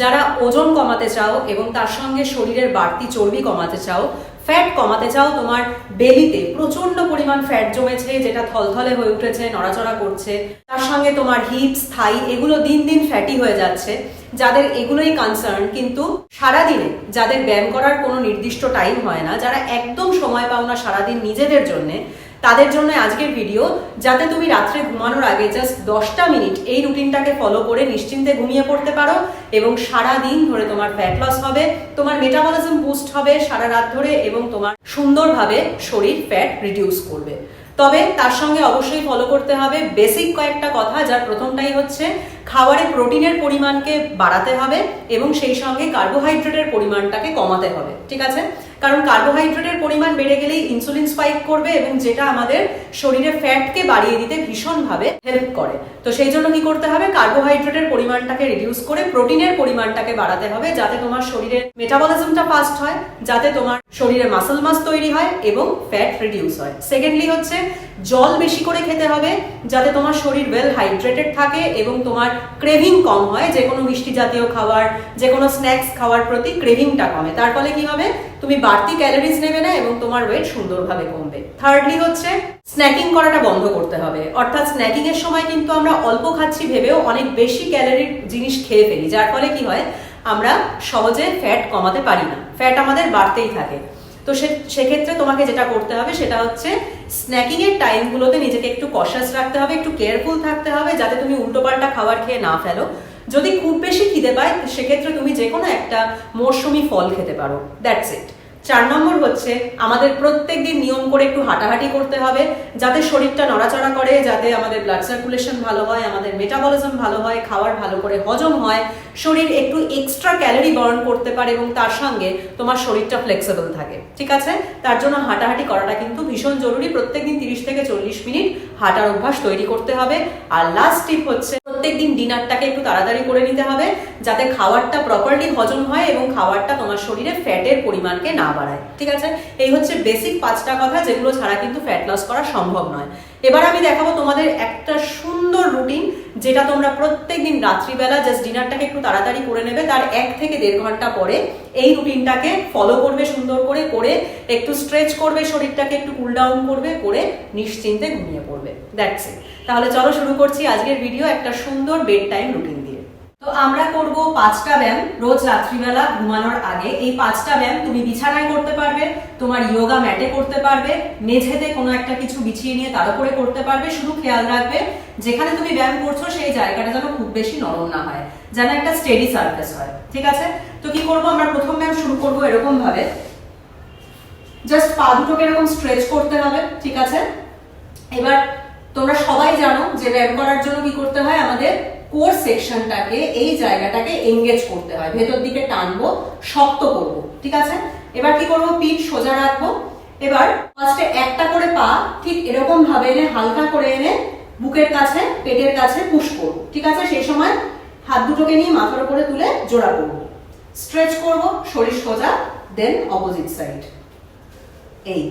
যারা ওজন কমাতে চাও এবং তার সঙ্গে শরীরের বাড়তি চর্বি কমাতে চাও ফ্যাট কমাতে চাও, তোমার বেলিতে প্রচণ্ড পরিমাণ ফ্যাট জমেছে, যেটা থলথলে হয়ে উঠেছে, নড়াচড়া করছে, তার সঙ্গে তোমার হিপস থাই এগুলো দিন দিন ফ্যাটি হয়ে যাচ্ছে, যাদের এগুলোই কনসার্ন কিন্তু সারাদিনে যাদের ব্যায়াম করার কোনো নির্দিষ্ট টাইম হয় না, যারা একদম সময় পাও না সারাদিন নিজেদের জন্যে তাদের জন্য আজকের ভিডিও যাতে তুমি রাত্রে ঘুমানোর আগে জাস্ট দশটা মিনিট এই রুটিনটাকে ফলো করে নিশ্চিন্তে ঘুমিয়ে পড়তে পারো এবং সারা দিন ধরে তোমার ফ্যাট লস হবে, তোমার মেটাবলিজম বুস্ট হবে সারা রাত ধরে এবং তোমার সুন্দরভাবে শরীর ফ্যাট রিডিউস করবে। তবে তার সঙ্গে অবশ্যই ফলো করতে হবে। বেসিক কয়েকটা কথা, যার প্রথমটাই হচ্ছে খাবারে প্রোটিনের পরিমাণকে বাড়াতে হবে এবং সেই সঙ্গে কার্বোহাইড্রেটের পরিমাণটাকে কমাতে হবে, ঠিক আছে? কারণ কার্বোহাইড্রেটের পরিমাণ বেড়ে গেলেই ইনসুলিন স্পাইক করবে এবং যেটা আমাদের শরীরে ফ্যাটকে বাড়িয়ে দিতে ভীষণভাবে হেল্প করে। তো সেই জন্য কি করতে হবে? কার্বোহাইড্রেটের পরিমাণটাকে রিডিউস করে প্রোটিনের পরিমাণটাকে বাড়াতে হবে যাতে তোমার শরীরের মেটাবলিজমটা ফাস্ট হয়, যাতে তোমার শরীরে মাসল মাস তৈরি হয় এবং ফ্যাট রিডিউস হয়। সেকেন্ডলি হচ্ছে, জল বেশি করে খেতে হবে যাতে তোমার শরীর ওয়েল হাইড্রেটেড থাকে এবং তোমার ক্রেভিং কম হয়, যে কোনো মিষ্টি জাতীয় খাবার, যে কোনো স্ন্যাক্স খাওয়ার প্রতি ক্রেভিংটা কমে। তার ফলে কি হবে? তুমি বাড়তি ক্যালোরিজ নেবে না এবং তোমার ওয়েট সুন্দরভাবে কমবে। থার্ডলি হচ্ছে স্ন্যাকিং করাটা বন্ধ করতে হবে। অর্থাৎ স্ন্যাকিং এর সময় কিন্তু আমরা অল্প খাচ্ছি ভেবেও অনেক বেশি ক্যালোরির জিনিস খেয়ে ফেলি। যার ফলে কি হয়? আমরা সহজে ফ্যাট কমাতে পারি না। ফ্যাট আমাদের বাড়তেই থাকে। তো সে, সেক্ষেত্রে তোমাকে যেটা করতে হবে সেটা হচ্ছে স্ন্যাকিং এর টাইমগুলোতে নিজেকে একটু কশাস রাখতে হবে, একটু কেয়ারফুল থাকতে হবে যাতে তুমি উল্টোপাল্টা খাবার খেয়ে না ফেলো। যদি খুব বেশি খিদে পায়, সেক্ষেত্রে তুমি যে কোনো একটা মৌসুমি ফল খেতে পারো। দ্যাটস ইট চার নম্বর হচ্ছে, আমাদের প্রত্যেক দিন নিয়ম করে একটু হাঁটাহাঁটি করতে হবে, যাতে শরীরটা নড়াচড়া করে, যাতে আমাদের ব্লাড সার্কুলেশন ভালো হয়, আমাদের মেটাবলিজম ভালো হয়, খাওয়ার ভালো করে হজম হয়, শরীর একটু এক্সট্রা ক্যালোরি বার্ন করতে পারে এবং তার সঙ্গে তোমার শরীরটা ফ্লেক্সিবল থাকে, ঠিক আছে? তার জন্য হাঁটাহাঁটি করাটা কিন্তু ভীষণ জরুরি, প্রত্যেক দিন তিরিশ থেকে চল্লিশ মিনিট হাঁটার অভ্যাস তৈরি করতে হবে, আর লাস্ট টিপ হচ্ছে, প্রত্যেক দিন ডিনারটাকে একটু তাড়াতাড়ি করে নিতে হবে, যাতে খাবারটা প্রপারলি হজম হয় এবং খাবারটা তোমার শরীরে ফ্যাটের পরিমাণকে না বাড়ায়, ঠিক আছে? এই হচ্ছে বেসিক পাঁচটা কথা যেগুলো ছাড়া কিন্তু ফ্যাট লস করা সম্ভব নয়। এবার আমি দেখাবো তোমাদের একটা সুন্দর রুটিন যেটা তোমরা প্রত্যেকদিন রাত্রিবেলা জাস্ট ডিনারটাকে একটু তাড়াতাড়ি করে নেবে। তার এক থেকে দেড় ঘণ্টা পরে এই রুটিনটাকে ফলো করবে, সুন্দর করে করে একটু স্ট্রেচ করবে, শরীরটাকে একটু কুল ডাউন করবে, করে নিশ্চিন্তে ঘুমিয়ে পড়বে। দ্যাটস ইট তাহলে চলো শুরু করছি আজকের ভিডিও একটা সুন্দর বেড টাইম রুটিন তো আমরা করব পাঁচটা ব্যায়াম রোজ রাত্রিবেলা ঘুমানোর আগে। এই পাঁচটা ব্যায়াম তুমি বিছানায় করতে পারবে, তোমার ইয়োগা ম্যাটে করতে পারবে, মেঝেতে কোনো একটা কিছু বিছিয়ে নিয়ে তার উপরে করতে পারবে, শুধু খেয়াল রাখবে যেখানে তুমি ব্যায়াম করছ সেই জায়গাটা যেন খুব বেশি নরম না হয়, যেন একটা স্টেডি সার্ফেস হয়, ঠিক আছে? তো কি করব আমরা? প্রথম ব্যায়াম শুরু করব এরকম ভাবে জাস্ট পা দুটোকে এরকম স্ট্রেচ করতে হবে, ঠিক আছে? এবার তোমরা সবাই জানো যে ব্যায়াম করার জন্য কি করতে হয় আমাদের কোর সেকশনটাকে, এই জায়গাটাকে এঙ্গেজ করতে হয়। ভেতর দিকে টানবো, শক্ত করব। ঠিক আছে? এবার কি করব? পিঠ সোজা রাখব। এবার ফার্স্টে একটা করে পা ঠিক এরকম ভাবে এনে হালকা করে এনে বুকের কাছে, পেটের কাছে পুশ করব। ঠিক আছে? সেই সময় হাত দুটোকে নিয়ে মাথার উপরে তুলে জোড়া করব। স্ট্রেচ করব, শরীর সোজা দেন অপোজিট সাইড এই।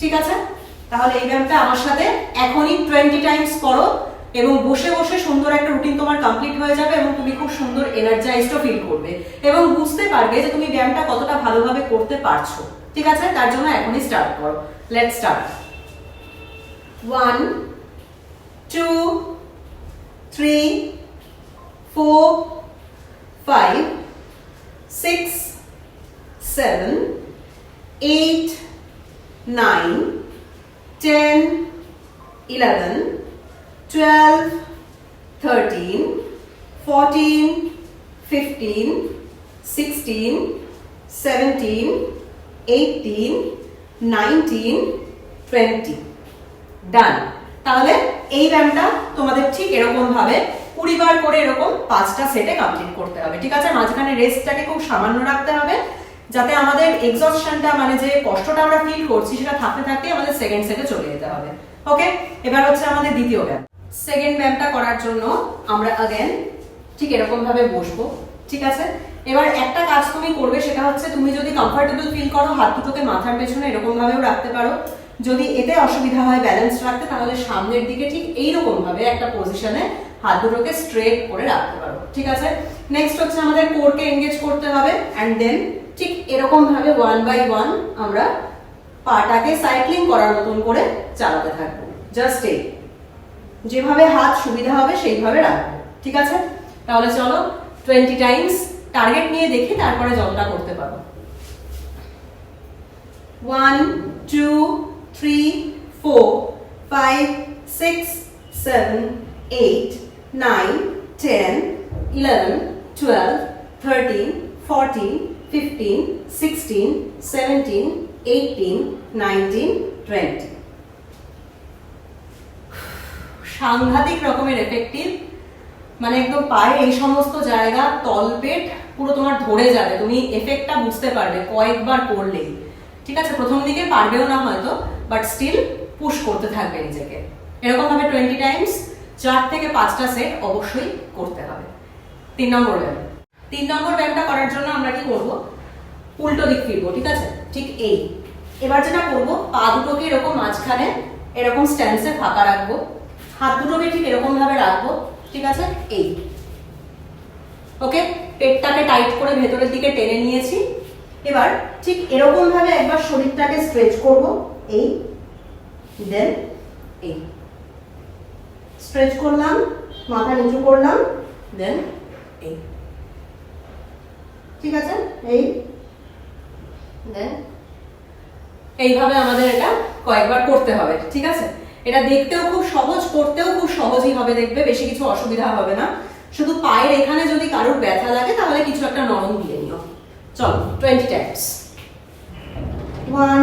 ঠিক আছে? তাহলে এই ব্যায়ামটা আমার সাথে এখনই টোয়েন্টি টাইমস করো। এবং বসে বসে সুন্দর একটা রুটিন তোমার কমপ্লিট হয়ে যাবে এবং তুমি খুব সুন্দর এনার্জাইজডও ফিল করবে। এবং বুঝতে পারবে যে তুমি ব্যায়ামটা কতটা ভালোভাবে করতে পারছ। ঠিক আছে? তার জন্য এখনই স্টার্ট করো। Let start one two three four five six seven eight nine ten eleven 12, 13, 14, 15, 16, 17, 18, 19, 20. Done তাহলে এই ব্যায়ামটা তোমাদের ঠিক এরকম ভাবে কুড়ি বার করে এরকম পাঁচটা সেটে কমপ্লিট করতে হবে। ঠিক আছে? মাঝখানে রেস্টটাকে খুব সামান্য রাখতে হবে যাতে আমাদের এক্সস্টনটা মানে যে কষ্টটা আমরা ফিল করছি সেটা থাকতে থাকতে আমাদের সেকেন্ড সেটে চলে যেতে হবে। ওকে এবার হচ্ছে আমাদের দ্বিতীয় ব্যায়াম সেকেন্ড ব্যায়ামটা করার জন্য আমরা আগেন ঠিক এরকমভাবে বসবো, ঠিক আছে? এবার একটা কাজ তুমি করবে সেটা হচ্ছে তুমি যদি কমফর্টেবল ফিল করো, হাত দুটোকে মাথার পেছনে এরকমভাবেও রাখতে পারো। যদি এতে অসুবিধা হয় ব্যালেন্স রাখতে, তাহলে সামনের দিকে ঠিক এইরকমভাবে একটা পজিশনে হাত দুটোকে স্ট্রেট করে রাখতে পারো, ঠিক আছে? নেক্সট হচ্ছে আমাদের কোরকে এঙ্গেজ করতে হবে অ্যান্ড দেন ঠিক এরকমভাবে ওয়ান বাই ওয়ান আমরা পাটাকে সাইক্লিং করার মতন করে চালাতে থাকব। জাস্ট এই। যেভাবে হাত সুবিধা হবে, সেইভাবে রাখব। ঠিক আছে? তাহলে চলো টোয়েন্টি টাইমস টার্গেট নিয়ে দেখি তারপরে যতটা করতে পারব one two three four five six seven eight nine ten eleven twelve thirteen fourteen fifteen sixteen seventeen eighteen nineteen twenty সাংঘাতিক রকমের এফেক্টিভ মানে একদম পায়ে এই সমস্ত জায়গা তলপেট পুরো তোমার ধরে যাবে। তুমি এফেক্টটা বুঝতে পারবে কয়েকবার করলেই ঠিক আছে? প্রথম দিকে পারবেও না হয়তো বাট স্টিল পুশ করতে থাকবে নিজেকে। এরকম ভাবে টোয়েন্টি টাইমস চার থেকে পাঁচটা সেট অবশ্যই করতে হবে। তিন নম্বর ব্যায়াম। তিন নম্বর ব্যায়ামটা করার জন্য আমরা কি করব? উল্টো দিক ফিরবো, ঠিক আছে? ঠিক এই। এবার যেটা করব, পা দুটোকে এরকম মাঝখানে এরকম স্ট্যান্সে ফাঁকা রাখব। হাত দুটোকে ঠিক এরকম ভাবে রাখব, ঠিক আছে? এই। ওকে? পেটটাকে টাইট করে ভেতরের দিকে টেনে নিয়েছি। এবার ঠিক এরকম ভাবে একবার শরীরটাকে স্ট্রেচ করব। এই দেন এই। স্ট্রেচ করলাম, মাথা নিচু করলাম দেন এই। ঠিক আছে? এই। দেন এইভাবে আমাদের এটা কয়েকবার করতে হবে, ঠিক আছে? এটা দেখতেও খুব সহজ, করতেও খুব সহজই হবে দেখবে, বেশি কিছু অসুবিধা হবে না। শুধু পায়ের এখানে যদি কারোর ব্যথা লাগে, তাহলে কিছু একটা নরম দিয়ে নিও। চলো twenty times one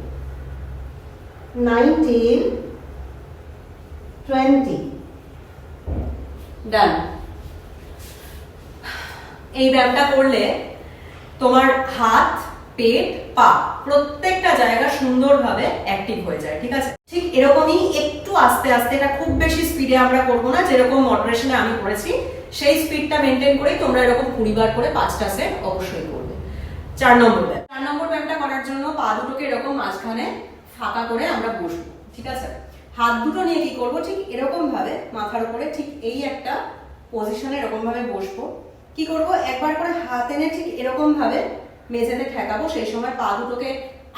19, 20. Done এই ব্যায়ামটা করলে তোমার হাত পেট পা প্রত্যেকটা জায়গা সুন্দরভাবে অ্যাক্টিভ হয়ে যায় ঠিক আছে? ঠিক এরকমই একটু আস্তে আস্তে এটা খুব বেশি স্পিডে আমরা করব না যেরকম মডারেশনে আমি করেছি সেই স্পিডটা মেনটেন করেই তোমরা এরকম কুড়ি বার করে পাঁচটা সেট অবশ্যই করবে। চার নম্বর ব্যায়াম। চার নম্বর ব্যায়ামটা করার জন্য পা দুটোকে এরকম মাঝখানে ফাঁকা করে আমরা বসবো, ঠিক আছে? হাত দুটো নিয়ে কি করব? ঠিক এরকম ভাবে, মাথার উপরে ঠিক এই একটা পজিশনে এরকম ভাবে বসবো। কি করব? একবার করে হাত এনে ঠিক এরকম ভাবে মেঝেতে ঠেকাবো, সেই সময় পা দুটোকে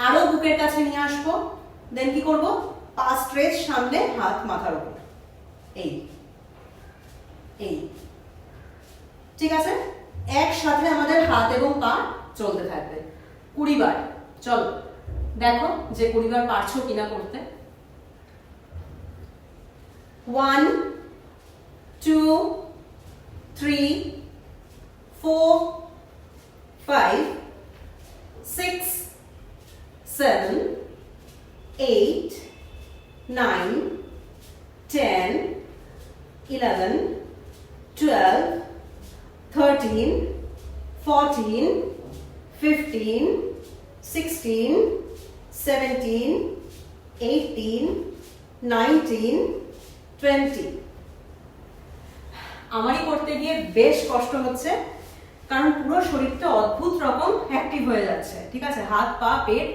আরও বুকের কাছে নিয়ে আসব। দেন কি করব? পা স্ট্রেচ সামনে হাত মাথার উপর। এই এই, ঠিক আছে? একসাথে আমাদের হাত এবং পা চলতে থাকবে। কুড়ি বার চলো। দেখো যে পরিবার পারছ কিনা করতে। One two three four five six seven eight nine ten eleven twelve thirteen 14, 15, 16, 17, 18, 19, 20 আমারই করতে গিয়ে বেশ কষ্ট হচ্ছে কারণ পুরো শরীরটা অদ্ভুত রকম অ্যাক্টিভ হয়ে যাচ্ছে ঠিক আছে? হাত পা পেট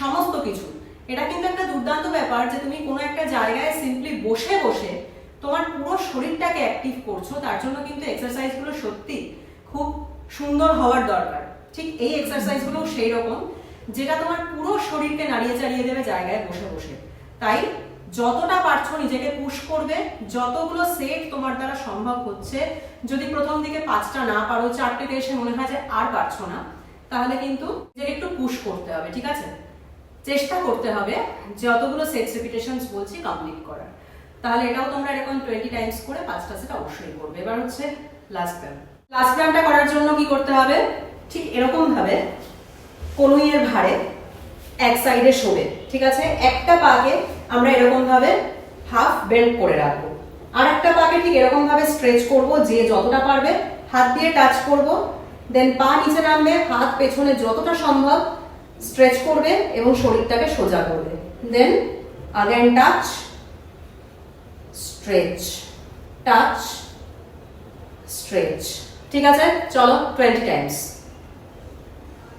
সমস্ত কিছু। এটা কিন্তু একটা দুর্দান্ত ব্যাপার যে তুমি কোনো একটা জায়গায় সিম্পলি বসে বসে তোমার পুরো শরীরটাকে অ্যাক্টিভ করছ তার জন্য কিন্তু এক্সারসাইজগুলো সত্যি খুব সুন্দর হওয়ার দরকার। ঠিক এই এক্সারসাইজগুলো সেই রকম। যেটা তোমার পুরো শরীরকে নাড়িয়ে চাড়িয়ে দেবে জায়গায় বসে বসে। তাই যতটা পারছ নিজেকে পুশ করবে, যতগুলো সেট তোমার দ্বারা সম্ভব হচ্ছে, যদি প্রথম দিকে পাঁচটা না পারো চারটেতে এসে মনে হয় যে আর পারছ না, তাহলে কিন্তু একটু পুশ করতে হবে, ঠিক আছে? চেষ্টা করতে হবে যতগুলো সেট রিপিটেশনস বলছি কমপ্লিট করার। তাহলে এটাও তোমরা এরকম টোয়েন্টি টাইমস করে পাঁচটা সেট অবশ্যই করবে। এবার হচ্ছে লাস্ট ব্যায়াম লাস্ট ব্যায়ামটা করার জন্য কি করতে হবে? ঠিক এরকম ভাবে কনুইয়ের ভারে এক সাইডে শোবে ঠিক আছে? একটা পাকে আমরা এরকম ভাবে হাফ বেন্ড করে রাখব। আর একটা পাকে ঠিক এরকম ভাবে স্ট্রেচ করব যে যতটা পারবে, হাত দিয়ে টাচ করব দেন পা নিচে নামবে, হাত পেছনে যতটা সম্ভব স্ট্রেচ করবে এবং শরীরটাকে সোজা করবে। Then again touch stretch touch stretch ঠিক আছে? চলো টোয়েন্টি টাইমস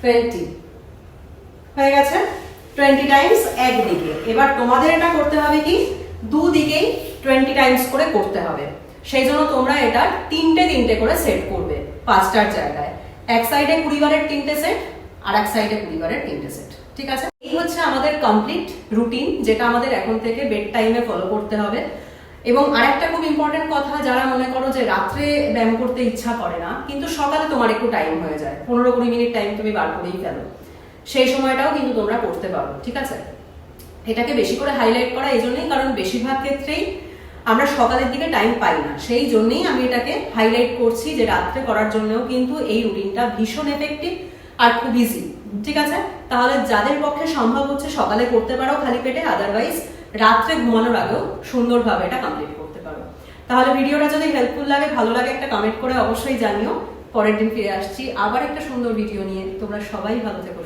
টোয়েন্টি হয়ে গেছে? টোয়েন্টি টাইমস একদিকে এবার তোমাদের এটা করতে হবে কি? দুদিকেই টোয়েন্টি টাইমস করে করতে হবে। সেই জন্য তোমরা এটা তিনটে তিনটে করে সেট করবে পাঁচটার জায়গায়। এক সাইডে কুড়ি বারের তিনটে সেট আর এক সাইডে কুড়ি বারের তিনটে সেট ঠিক আছে? এই হচ্ছে আমাদের কমপ্লিট রুটিন যেটা আমাদের এখন থেকে বেড টাইমে ফলো করতে হবে। এবং আরেকটা খুব ইম্পর্টেন্ট কথা, যারা মনে করো যে রাত্রে ব্যায়াম করতে ইচ্ছা করে না, কিন্তু সকালে তোমার একটু টাইম হয়ে যায়। পনেরো কুড়ি মিনিট টাইম তুমি বার করেই ফেলো। সেই সময়টাও কিন্তু তোমরা করতে পারো, ঠিক আছে? এটাকে বেশি করে হাইলাইট করা এই জন্যই, কারণ বেশিরভাগ ক্ষেত্রেই আমরা সকালের দিকে টাইম পাই না। সেই জন্যই আমি এটাকে হাইলাইট করছি যে রাত্রে করার জন্যও কিন্তু এই রুটিনটা ভীষণ এফেক্টিভ আর খুব ইজি ঠিক আছে? তাহলে যাদের পক্ষে সম্ভব হচ্ছে সকালে করতে পারো খালি পেটে আদারওয়াইজ রাত্রে ঘুমানোর আগেও সুন্দরভাবে এটা কমপ্লিট করতে পারো। তাহলে ভিডিওটা যদি হেল্পফুল লাগে, ভালো লাগে, একটা কমেন্ট করে অবশ্যই জানিও। পরের দিন ফিরে আসছি। আবার একটা সুন্দর ভিডিও নিয়ে। তোমরা সবাই ভালো থেকো।